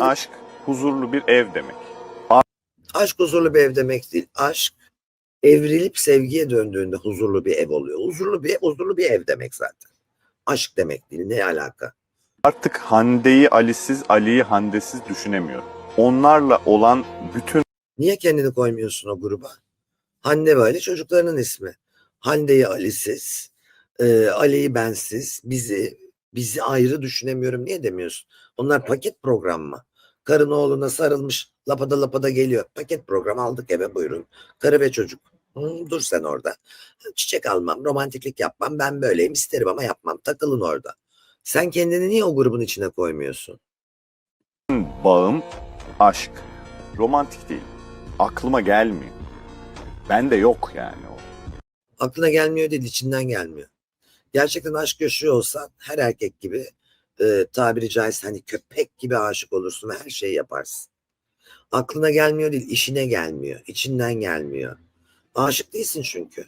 dedik. aşk huzurlu bir ev demek. Aşk huzurlu bir ev demek değil. Aşk evrilip sevgiye döndüğünde huzurlu bir ev oluyor. Huzurlu bir huzurlu bir ev demek zaten. Aşk demek değil. Ne alaka? Artık Hande'yi Ali'siz, Ali'yi Hande'siz düşünemiyorum. Onlarla olan bütün Niye kendini koymuyorsun o gruba? Hande ve Ali çocuklarının ismi. Hande'yi Ali'siz, e, Ali'yi bensiz, bizi bizi ayrı düşünemiyorum niye demiyorsun? Onlar paket program mı? Karın oğluna sarılmış lapada lapada geliyor. Paket program aldık eve buyurun. Karı ve çocuk. Hı, dur sen orada. Çiçek almam, romantiklik yapmam. Ben böyleyim isterim ama yapmam. Takılın orada. Sen kendini niye o grubun içine koymuyorsun? bağım aşk. Romantik değil. Aklıma gelmiyor. Bende yok yani o. aklına gelmiyor değil içinden gelmiyor. Gerçekten aşk yaşıyor olsan her erkek gibi e, tabiri caizse hani köpek gibi aşık olursun ve her şeyi yaparsın. Aklına gelmiyor değil işine gelmiyor. içinden gelmiyor. Aşık değilsin çünkü.